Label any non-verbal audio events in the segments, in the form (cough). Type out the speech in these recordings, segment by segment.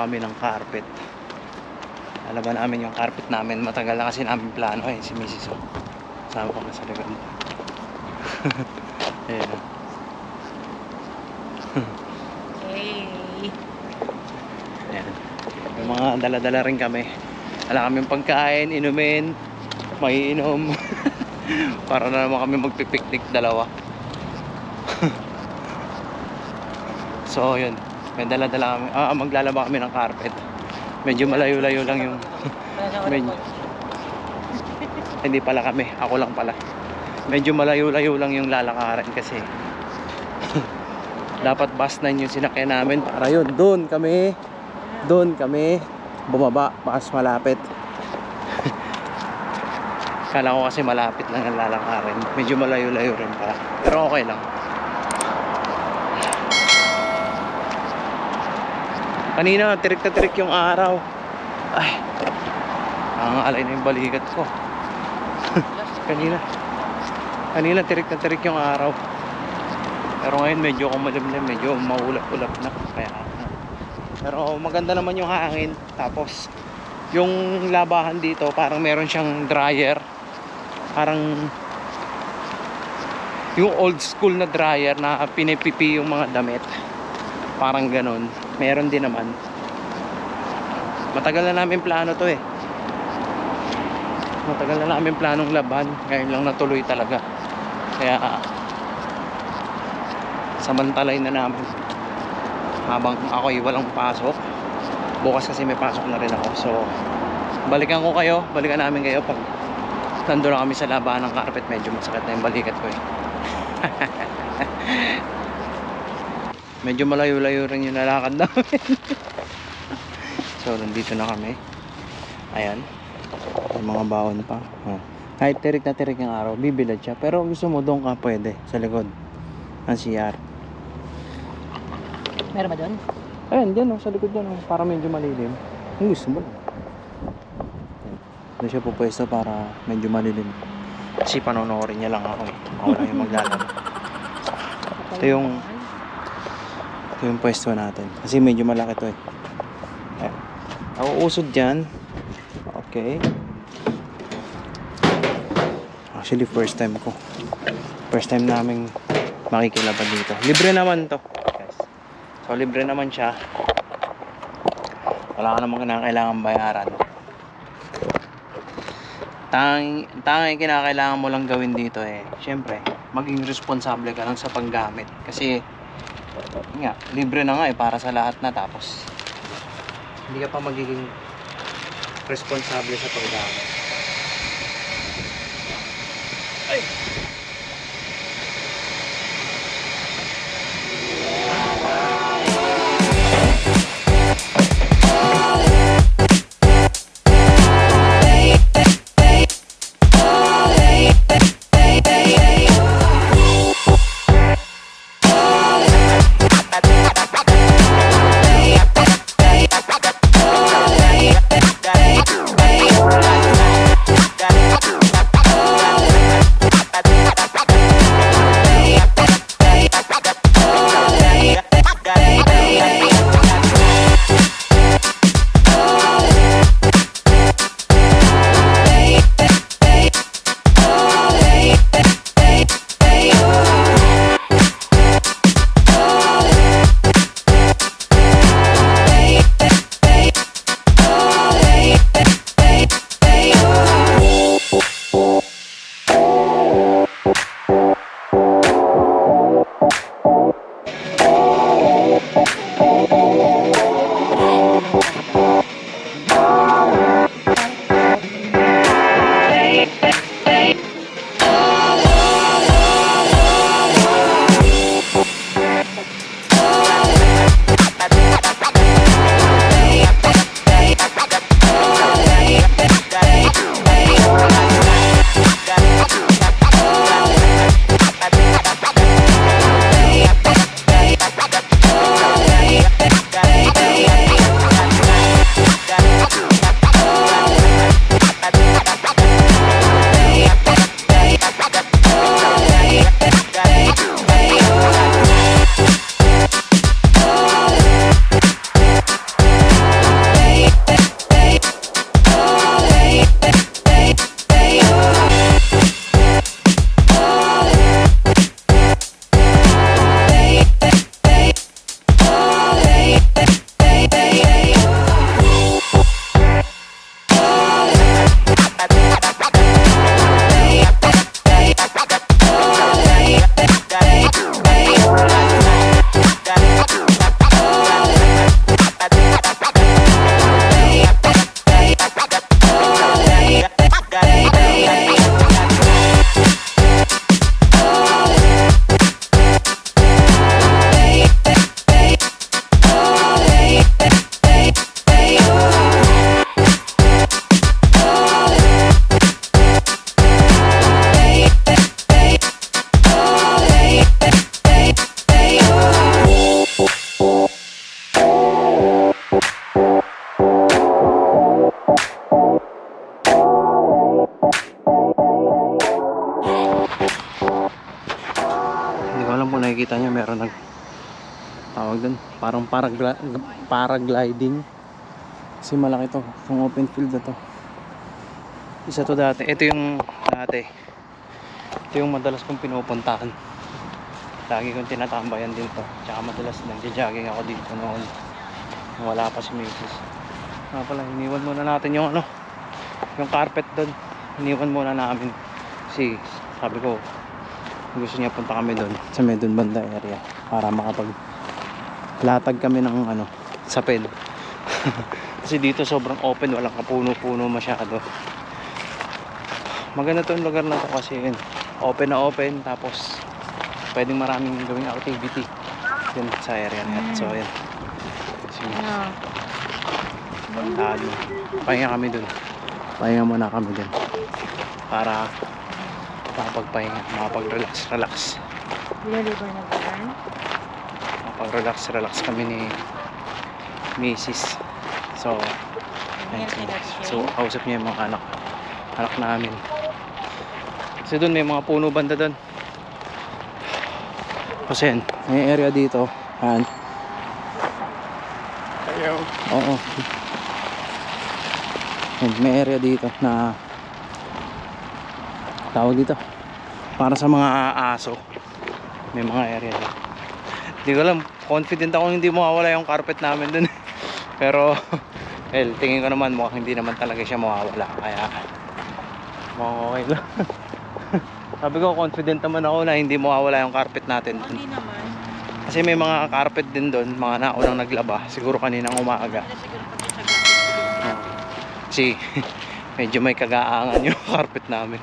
Maglalaba kami ng carpet. Lalaban namin yung carpet namin. Matagal na kasi namin plano eh, si Mrs. Oh. Sama ko na sa likod. (laughs) Ayan. Hey. Ayan. Yung mga dala-dala rin kami. Wala kaming pagkain, inumin, maiinom. (laughs) Para na naman kami magpipiknik dalawa. (laughs) so, yun. May dala-dala kami. Ah, maglalaba kami ng carpet. Medyo malayo-layo lang yung... Medyo. (laughs) Hindi pala kami. Ako lang pala. Medyo malayo-layo lang yung lalakaran kasi. (laughs) Dapat bus 9 yung sinakyan namin para yun. Doon kami. Doon kami. Bumaba. Mas malapit. (laughs) Kala ko kasi malapit lang ang lalakarin. Medyo malayo-layo rin pala. Pero okay lang. Kanina, tirik na tirik yung araw. Ay. Ang alay na yung balikat ko. (laughs) kanina. Kanina, tirik na tirik yung araw. Pero ngayon, medyo kumalimlim. Medyo maulap-ulap na. Kaya, pero maganda naman yung hangin. Tapos, yung labahan dito, parang meron siyang dryer. Parang yung old school na dryer na pinipipi yung mga damit. Parang ganun. Meron din naman. Matagal na namin plano to eh. Matagal na namin planong laban. Ngayon lang natuloy talaga. Kaya samantalay na namin habang ako'y walang pasok bukas kasi may pasok na rin ako so balikan ko kayo balikan namin kayo pag nandun na kami sa labahan ng carpet medyo masakit na yung balikat ko eh (laughs) medyo malayo-layo rin yung nalakad namin (laughs) so nandito na kami ayan yung mga baon pa oh. kahit tirik na tirik yung araw bibilad siya pero gusto mo doon ka pwede sa likod ng CR Meron ba doon? Ayan, dyan oh, sa likod dyan oh, para medyo malilim. Kung gusto mo lang. Doon siya pupwesto para medyo malilim. Kasi panonorin niya lang ako eh. Ako lang yung maglalaro. Ito yung- Ito yung pwesto natin. Kasi medyo malaki to eh. Ayan. Ako usod dyan. Okay. Actually, first time ko. First time naming makikilaban dito. Libre naman to. Guys. So, libre naman siya. Wala ka namang kinakailangan bayaran. Tang tanging kinakailangan mo lang gawin dito eh, syempre, maging responsable ka lang sa paggamit. Kasi, nga, libre na nga eh, para sa lahat na. Tapos, hindi ka pa magiging responsable sa paggamit. Ay! Paragla, paragliding. Kasi malaki to itong open field na to. Isa to dati. Ito yung dati. Ito yung madalas kong pinupuntahan. Lagi kong tinatambayan din to. Tsaka madalas nagja-jogging ako dito noon. Wala pa si Mrs. nga pala iniwan muna natin yung ano yung carpet doon iniwan muna namin. Kasi sabi ko gusto niya punta kami doon sa may doon banda area para makapag latag kami ng ano sa pen (laughs) kasi dito sobrang open walang kapuno-puno masyado. Maganda to yung lugar na to kasi yun open na open tapos pwedeng maraming gawing activity yun sa area na so yun. Sige. Ano, pahinga kami dun. Pahinga muna kami dun. Para makapagpahinga makapag-relax relax. Nililibre na ba yan? makapag-relax relax kami ni Mrs. so ayun, so, so kausap niya yung mga anak anak namin kasi dun may mga puno banda dun kasi yan may area dito yan Ayaw. Oo. Yan, may area dito na tawag dito para sa mga aso. May mga area dito. Hindi ko alam, confident ako hindi mawawala yung carpet namin dun. (laughs) Pero, (laughs) well, tingin ko naman mukhang hindi naman talaga siya mawawala. Kaya, mukhang okay lang. (laughs) Sabi ko, confident naman ako na hindi mawawala yung carpet natin dun. Hindi naman. Kasi may mga carpet din doon, mga naunang naglaba, siguro kaninang umaga. Oo. Kasi medyo may kagaangan yung carpet namin.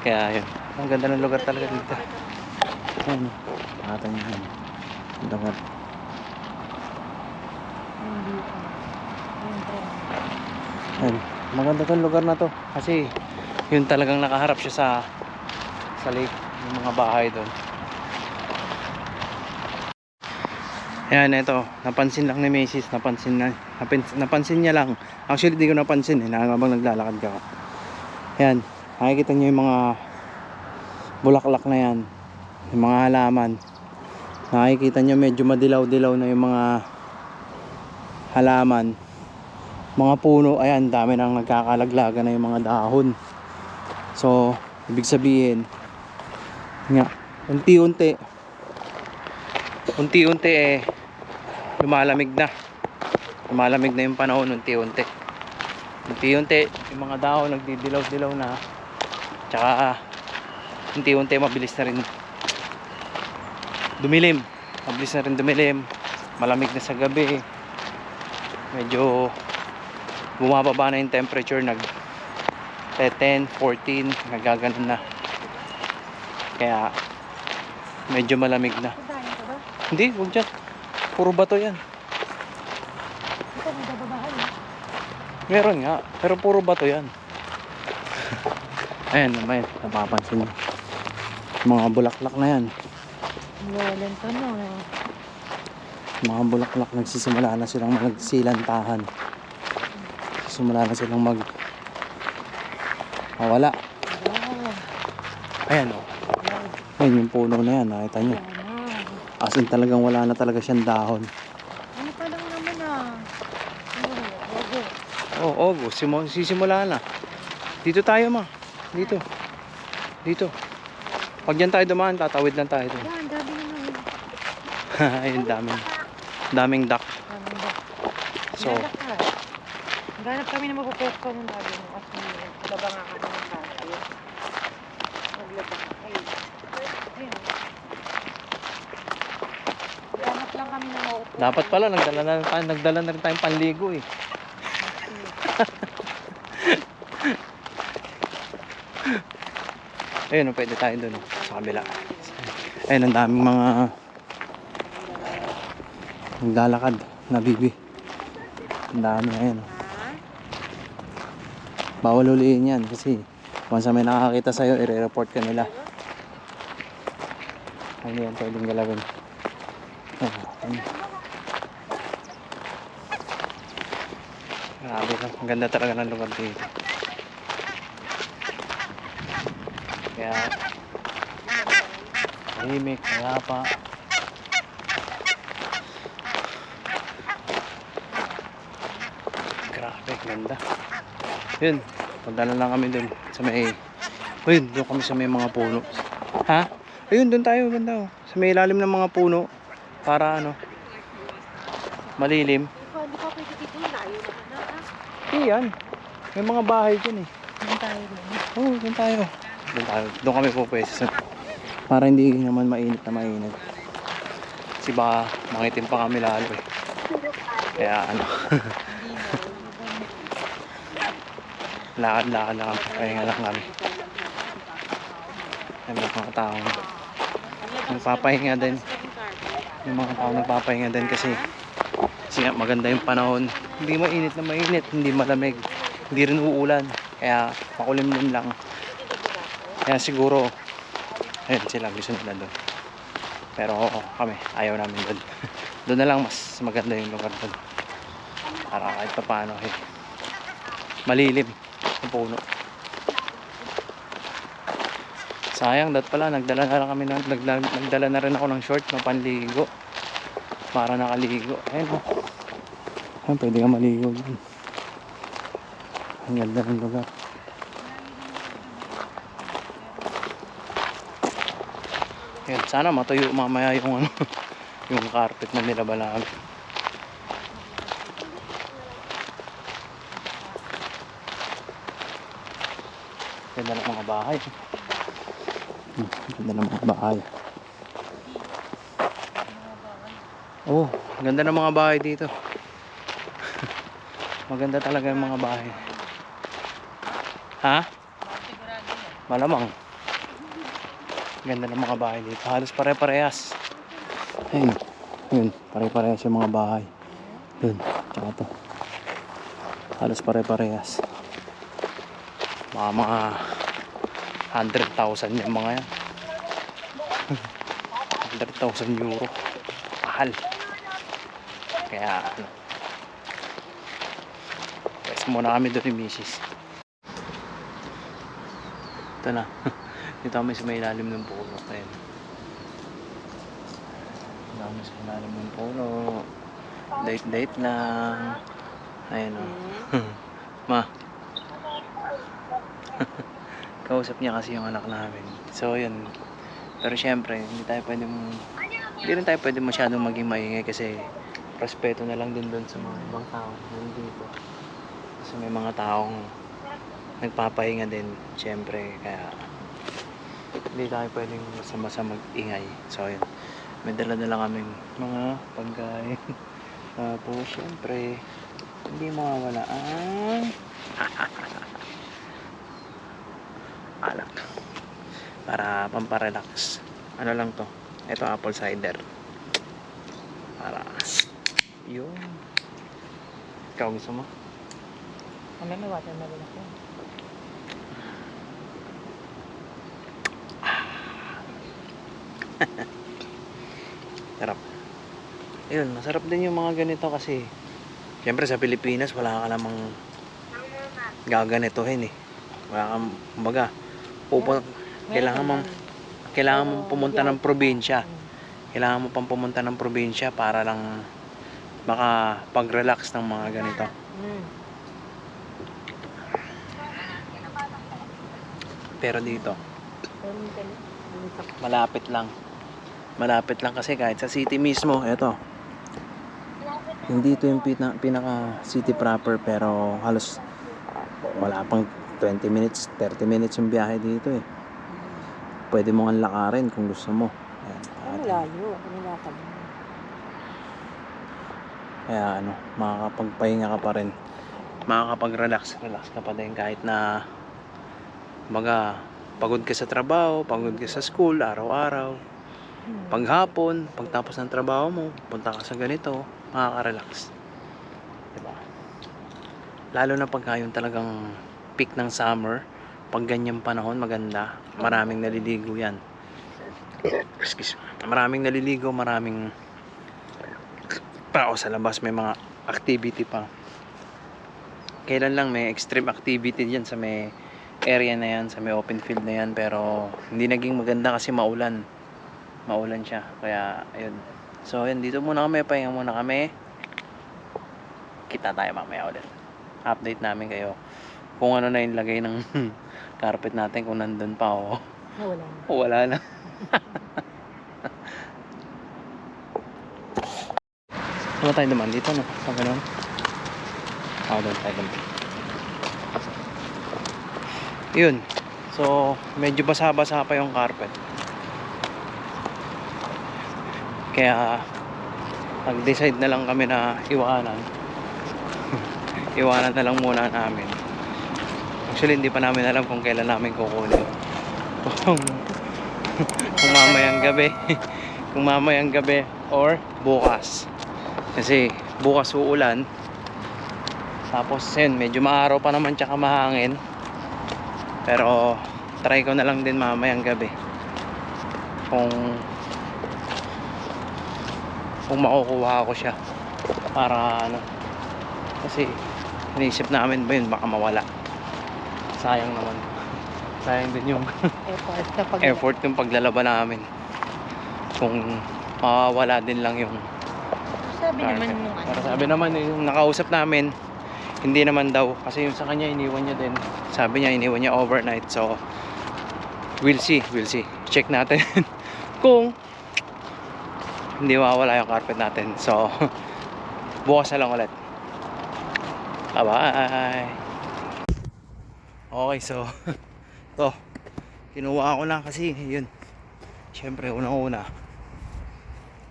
Kaya yun. Ang ganda ng lugar talaga dito. Hindi ko. Ayun po. Ayun. Maganda tong lugar na to. Kasi yun talagang nakaharap siya sa sa lake. Yung mga bahay doon. Ayan, ito. Napansin lang ni Macy's. Napansin, na, napansin, napansin niya lang. Actually, di ko napansin eh. Habang naglalakad ka. Ayan. Nakikita niyo yung mga bulaklak na yan. Yung mga halaman. Nakikita niyo medyo madilaw-dilaw na yung mga halaman. Mga puno. Ayan, dami nang nagkakalaglaga na yung mga dahon. So, ibig sabihin, nga, unti-unti, unti-unti eh, lumalamig na. Lumalamig na yung panahon unti-unti. Unti-unti, yung mga dahon nagdidilaw-dilaw na. Tsaka, unti-unti mabilis na rin dumilim. Mabilis na rin dumilim. Malamig na sa gabi. Medyo bumababa na yung temperature. Nag 10, 14, nagaganon na. Kaya, medyo malamig na. Hindi, huwag dyan. Puro bato yan. Eh. Meron nga, pero puro bato yan. (laughs) Ayan naman, napapansin. Mga bulaklak na yan. Walang to no. Mga bulaklak nagsisimula na silang magsilantahan. Simula na silang mag mawala. Ayan o. Ayan yung puno na yan, nakita nyo. As in talagang wala na talaga siyang dahon. Ano pa lang naman ah. Ogo. Oh, August, simo- sisimula na. Dito tayo ma. Dito. Dito. Pag dyan tayo dumaan, tatawid lang tayo dun. (laughs) Ayun, daming, daming duck. Dami ba? So, Ganap kami na mapupesto ng lagi mo kasi babanga ka naman tayo. Maglabang. Ayun. Ayun. Ganap lang kami na maupo. dapat pala, nagdala na, tayo, nagdala na rin tayong panligo eh. (laughs) Ayun, oh, pwede tayo dun oh, sa kabila. Ayun, ang daming mga naglalakad na bibi. Ang dami, ayun. oh. Bawal huliin yan kasi once na may nakakita sa'yo, i-report ka nila. Ano yan pwedeng galawin. Grabe. Ang ganda talaga ng lugar dito. Kaya tahimik, mayapa. Grabe, ganda. Yun, punta na lang kami dun sa may... Ayun, doon kami sa may mga puno. Ha? Ayun, doon tayo, ganda oh. Sa may ilalim ng mga puno. Para ano, malilim. Hindi pa pwede dito. Layo na ah. Iyan. May mga bahay dyan eh. Doon tayo doon. Oo, oh, doon tayo. Doon tayo. Doon kami po pwede. Para hindi naman mainit na mainit. Kasi baka mangitim pa kami lalo eh. Kaya ano, (laughs) lakad-lakad lang kami. Pahinga lang kami. May mga tao. Nagpapahinga din. Yung mga tao nagpapahinga din kasi kasi maganda yung panahon. Hindi mainit na mainit, hindi malamig, hindi rin uulan. Kaya makulimlim lang. Kaya siguro, ayun sila gusto nila doon. Pero kami, ayaw namin doon. (laughs) doon na lang mas maganda yung lugar doon. Para kahit pa paano eh. Malilim ang puno. Sayang, dat pala, nagdala na lang kami ng, nagdala, nagdala na rin ako ng short na panligo. Para nakaligo. Ayun oh. Ayun, pwede ka maligo dyan. Ang ganda ng lugar. Ayun, sana matuyo mamaya yung ano, (laughs) yung carpet na nilabalag. Ganda ng mga bahay. Ganda ng mga bahay. Oh, ganda ng mga bahay dito. (laughs) Maganda talaga yung mga bahay. Ha? Malamang. Ganda ng mga bahay dito. Halos pare-parehas. Ayun. Yun, pare-parehas yung mga bahay. Yun, tsaka to. Halos pare-parehas. Mga mga 100,000 yung mga yan. (laughs) 100,000 euro. Mahal. Kaya ano. Pwes muna kami doon ni Mrs. Ito na. (laughs) Dito kami sa may ilalim ng puno. Ayan. Dito kami sa ilalim ng puno. Date-date lang. Ayan o. (laughs) Ma. Kausap niya kasi yung anak namin. So, yun. Pero syempre, hindi tayo pwedeng... Hindi rin tayo pwede masyadong maging maingay kasi respeto na lang din doon sa mga ibang tao nandito. Kasi may mga taong nagpapahinga din, syempre, kaya hindi tayo pwedeng basta-basta mag-ingay. So, yun. May dala-dala kaming mga pagkain. (laughs) Tapos, syempre, hindi mawawala ang (laughs) para pamparelax. Ano lang to? Ito apple cider. Para yun. Ikaw gusto mo? Ano may watermelon ako. (laughs) sarap. Yun masarap din yung mga ganito kasi syempre sa Pilipinas wala ka namang gaganituhin eh. Wala kang kumbaga pupun kailangan mong kailangan mong pumunta ng probinsya. Kailangan mo pang pumunta ng probinsya para lang maka pag-relax ng mga ganito. Pero dito malapit lang. Malapit lang kasi kahit sa city mismo eto. Hindi ito yung pina, pinaka city proper pero halos wala pang 20 minutes 30 minutes yung biyahe dito eh pwede mo nga lakarin kung gusto mo Ayan, Ano layo? Lakad mo? kaya ano makakapagpahinga ka pa rin makakapag-relax relax ka pa din kahit na baga pagod ka sa trabaho pagod ka sa school araw-araw paghapon, pagtapos ng trabaho mo, punta ka sa ganito, makaka-relax. Diba? Lalo na pagka yung talagang peak ng summer, pag ganyang panahon, maganda. Maraming naliligo yan. Excuse me. Maraming naliligo, maraming tao sa labas, may mga activity pa. Kailan lang may extreme activity diyan sa may area na yan, sa may open field na yan, pero hindi naging maganda kasi maulan. maulan siya. Kaya, ayun. So, ayun, dito muna kami. Pahinga muna kami. Kita tayo mamaya ulit. Update namin kayo kung ano na yung lagay ng (laughs) carpet natin kung nandun pa o Nawala na. wala na. Ano tayo naman dito no? Sa ganun. Ah, doon tayo naman. Yun. So, medyo basa-basa pa yung carpet. Kaya, nag-decide na lang kami na iwanan. (laughs) iwanan na lang muna namin. Actually, hindi pa namin alam kung kailan namin kukunin. Kung, kung mamayang gabi. (laughs) kung mamayang gabi or bukas. Kasi bukas uulan. Tapos yun, medyo maaraw pa naman tsaka mahangin. Pero try ko na lang din mamayang gabi. Kung kung makukuha ko siya para ano kasi inisip namin ba yun baka mawala sayang naman sayang din yung (laughs) Effort kapag effort yung paglalaban namin kung mawawala din lang yung Sabi naman nung ano. Para sabi naman yung nakausap namin, hindi naman daw kasi yung sa kanya iniwan niya din. Sabi niya iniwan niya overnight. So we'll see, we'll see. Check natin (laughs) kung hindi mawala yung carpet natin. So (laughs) bukas na lang ulit. Bye-bye. Okay, so (laughs) to. Kinuha ko na kasi yun. Siyempre, unang-una.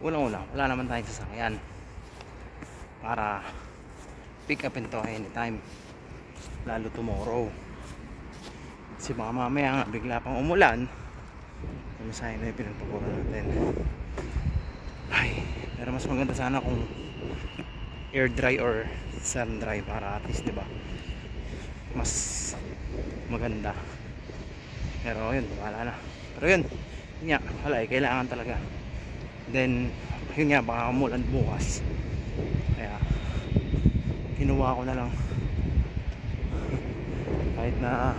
Unang-una, wala naman tayong sasakyan. Para pick up to anytime. Lalo tomorrow. Kasi baka mamaya nga bigla pang umulan. Masahe na yung pinagpaguran natin. Ay pero mas maganda sana kung air dry or sun dry para at least diba mas maganda. Pero yun wala na. Pero yun yun nga wala eh kailangan talaga. Then yun nga baka umulan bukas. Kaya kinuha ko na lang. (laughs) Kahit na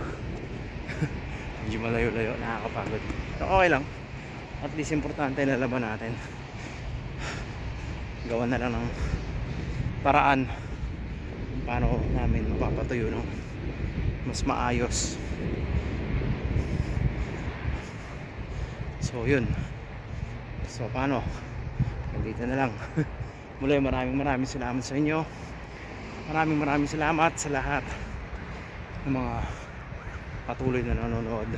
(laughs) medyo malayo-layo nakakapagod. Pero okay lang. At least importante na laban natin. (sighs) Gawa na lang ng paraan paano namin mapapatuyo no? Mas maayos. So yun. So paano? Nandito na lang. (laughs) Muli maraming maraming salamat sa inyo. Maraming maraming salamat sa lahat ng mga patuloy na nanonood.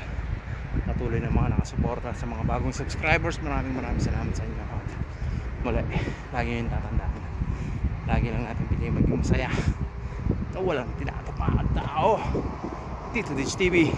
Patuloy na mga nakasuporta sa mga bagong subscribers. Maraming maraming salamat sa inyo. Muli lagi yung tatandaan. Lagi lang natin pili maging masaya na walang tinatamaan tao. Dito Ditch TV